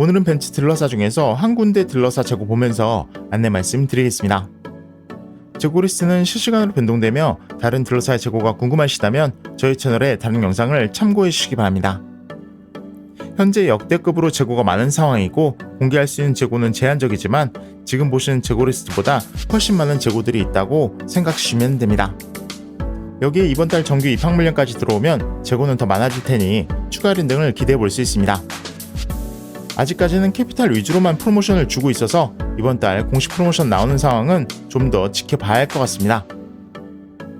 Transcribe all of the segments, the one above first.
오늘은 벤츠 들러사 중에서 한 군데 들러사 재고 보면서 안내 말씀 드리겠습니다. 재고 리스트는 실시간으로 변동되며 다른 들러사의 재고가 궁금하시다면 저희 채널의 다른 영상을 참고해 주시기 바랍니다. 현재 역대급으로 재고가 많은 상황이고 공개할 수 있는 재고는 제한적이지만 지금 보시는 재고 리스트보다 훨씬 많은 재고들이 있다고 생각하시면 됩니다. 여기에 이번 달 정규 입학 물량까지 들어오면 재고는 더 많아질 테니 추가 할인 등을 기대해 볼 수 있습니다. 아직까지는 캐피탈 위주로만 프로모션을 주고 있어서 이번 달 공식 프로모션 나오는 상황은 좀 더 지켜봐야 할 것 같습니다.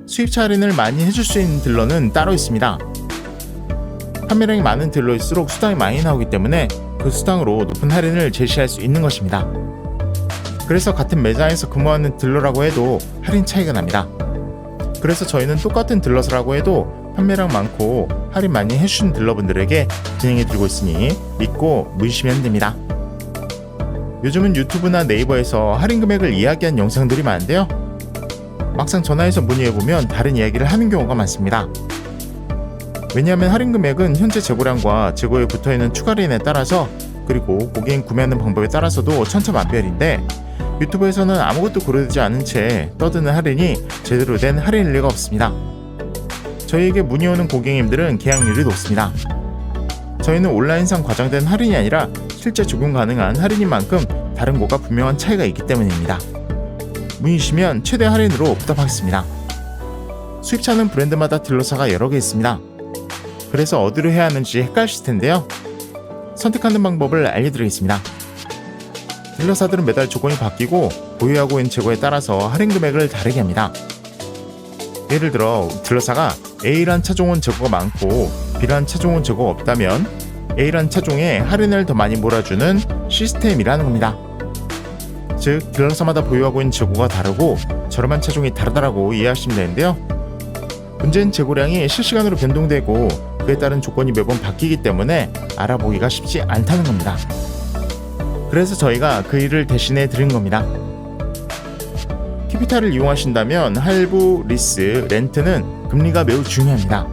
수입차 할인을 많이 해줄 수 있는 딜러는 따로 있습니다. 판매량이 많은 딜러일수록 수당이 많이 나오기 때문에 그 수당으로 높은 할인을 제시할 수 있는 것입니다. 그래서 같은 매장에서 근무하는 딜러라고 해도 할인 차이가 납니다. 그래서 저희는 똑같은 딜러서라고 해도 판매량 많고 할인 많이 해주신 딜러분들에게 진행해 드리고 있으니 믿고 무시면 됩니다. 요즘은 유튜브나 네이버에서 할인 금액을 이야기한 영상들이 많은데요. 막상 전화해서 문의해보면 다른 이야기를 하는 경우가 많습니다. 왜냐하면 할인 금액은 현재 재고량과 재고에 붙어있는 추가 할인에 따라서 그리고 고객인 구매하는 방법에 따라서도 천차만별인데 유튜브에서는 아무것도 고려되지 않은 채 떠드는 할인이 제대로 된 할인일 리가 없습니다. 저희에게 문의오는 고객님들은 계약률이 높습니다. 저희는 온라인상 과장된 할인이 아니라 실제 적용 가능한 할인인 만큼 다른 곳과 분명한 차이가 있기 때문입니다. 문의시면 최대 할인으로 부탁하겠습니다. 수입차는 브랜드마다 딜러사가 여러 개 있습니다. 그래서 어디로 해야 하는지 헷갈리실 텐데요. 선택하는 방법을 알려드리겠습니다. 딜러사들은 매달 조건이 바뀌고 보유하고 있는 재고에 따라서 할인 금액을 다르게 합니다. 예를 들어 딜러사가 A란 차종은 재고가 많고 B란 차종은 재고가 없다면 A란 차종에 할인을 더 많이 몰아주는 시스템이라는 겁니다. 즉 딜러사마다 보유하고 있는 재고가 다르고 저렴한 차종이 다르다라고 이해하시면 되는데요. 문제는 재고량이 실시간으로 변동되고 그에 따른 조건이 매번 바뀌기 때문에 알아보기가 쉽지 않다는 겁니다. 그래서 저희가 그 일을 대신해 드린 겁니다. 캐피탈을 이용하신다면 할부, 리스, 렌트는 금리가 매우 중요합니다.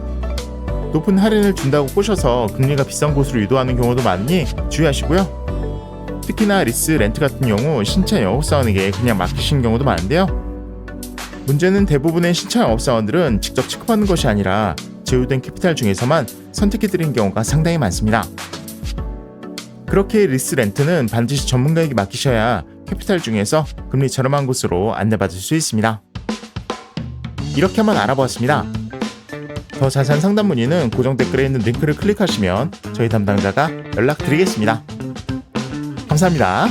높은 할인을 준다고 꼬셔서 금리가 비싼 곳으로 유도하는 경우도 많으니 주의하시고요. 특히나 리스, 렌트 같은 경우 신차 영업사원에게 그냥 맡기신 경우도 많은데요. 문제는 대부분의 신차 영업사원들은 직접 취급하는 것이 아니라 제휴된 캐피탈 중에서만 선택해드린 경우가 상당히 많습니다. 그렇게 리스 렌트는 반드시 전문가에게 맡기셔야 캐피탈 중에서 금리 저렴한 곳으로 안내받을 수 있습니다. 이렇게 한번 알아보았습니다. 더 자세한 상담 문의는 고정 댓글에 있는 링크를 클릭하시면 저희 담당자가 연락드리겠습니다. 감사합니다.